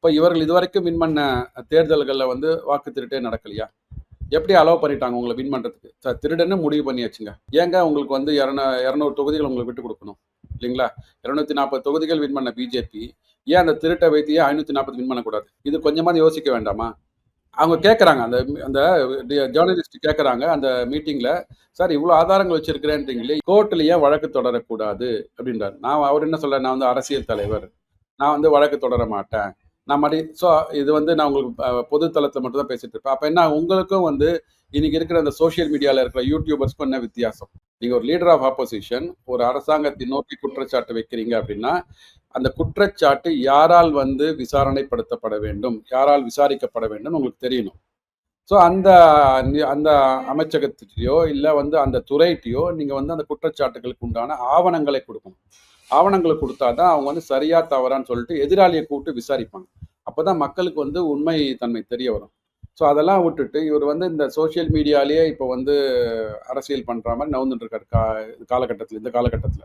இப்போ இவர்கள் இதுவரைக்கும் வின் பண்ண தேர்தல்களில் வந்து வாக்கு திருட்டே நடக்கலையா? எப்படி அலோவ் பண்ணிட்டாங்க உங்களை வின் பண்ணுறதுக்கு சார் திருடன்னு முடிவு பண்ணியாச்சுங்க. ஏங்க உங்களுக்கு வந்து இரநூ இரநூறு தொகுதிகள் உங்களுக்கு விட்டு கொடுக்கணும்? இல்லைங்களா? இரநூத்தி நாற்பது தொகுதிகள் வின் பண்ண பிஜேபி ஏன் அந்த திருட்டை வைத்து ஏன் ஐநூற்றி நாற்பது வின் பண்ணக்கூடாது? இது கொஞ்சமாவது யோசிக்க வேண்டாமா? அவங்க கேட்குறாங்க அந்த அந்த ஜேர்னலிஸ்ட் கேட்குறாங்க அந்த மீட்டிங்கில் சார் இவ்வளோ ஆதாரங்கள் வச்சிருக்கிறேன்றீங்களே கோர்ட்டில் ஏன் வழக்கு தொடரக்கூடாது? அப்படின்றார். நான் அவர் என்ன சொல்ல நான் வந்து அரசியல் தலைவர். நான் வந்து வழக்கு தொடர மாட்டேன். நான் மடி ஸோ இது வந்து நான் உங்களுக்கு பொது தளத்தில் மட்டும் தான் பேசிட்டு இருப்பேன். அப்போ என்ன உங்களுக்கும் வந்து இன்னைக்கு இருக்கிற அந்த சோஷியல் மீடியாவில் இருக்கிற யூடியூபர்ஸ்க்கும் என்ன வித்தியாசம்? நீங்கள் ஒரு லீடர் ஆஃப் ஆப்போசிஷன் ஒரு அரசாங்கத்தை நோக்கி குற்றச்சாட்டு வைக்கிறீங்க அப்படின்னா அந்த குற்றச்சாட்டு யாரால் வந்து விசாரணைப்படுத்தப்பட வேண்டும்? யாரால் விசாரிக்கப்பட வேண்டும் உங்களுக்கு தெரியணும். ஸோ அந்த அந்த அமைச்சகத்திட்டையோ இல்லை வந்து அந்த துறைகிட்டையோ நீங்கள் வந்து அந்த குற்றச்சாட்டுகளுக்கு உண்டான ஆவணங்களை கொடுக்கணும். ஆவணங்களை கொடுத்தா தான் அவங்க வந்து சரியா தவறான்னு சொல்லிட்டு எதிராளியை கூப்பிட்டு விசாரிப்பாங்க. அப்போ தான் மக்களுக்கு வந்து உண்மை தன்மை தெரிய வரும். ஸோ அதெல்லாம் விட்டுட்டு இவர் வந்து இந்த சோஷியல் மீடியாலேயே இப்போ வந்து அரசியல் பண்ணுற மாதிரி நவுந்துட்டு இருக்காரு கா காலகட்டத்தில் இந்த காலகட்டத்தில்.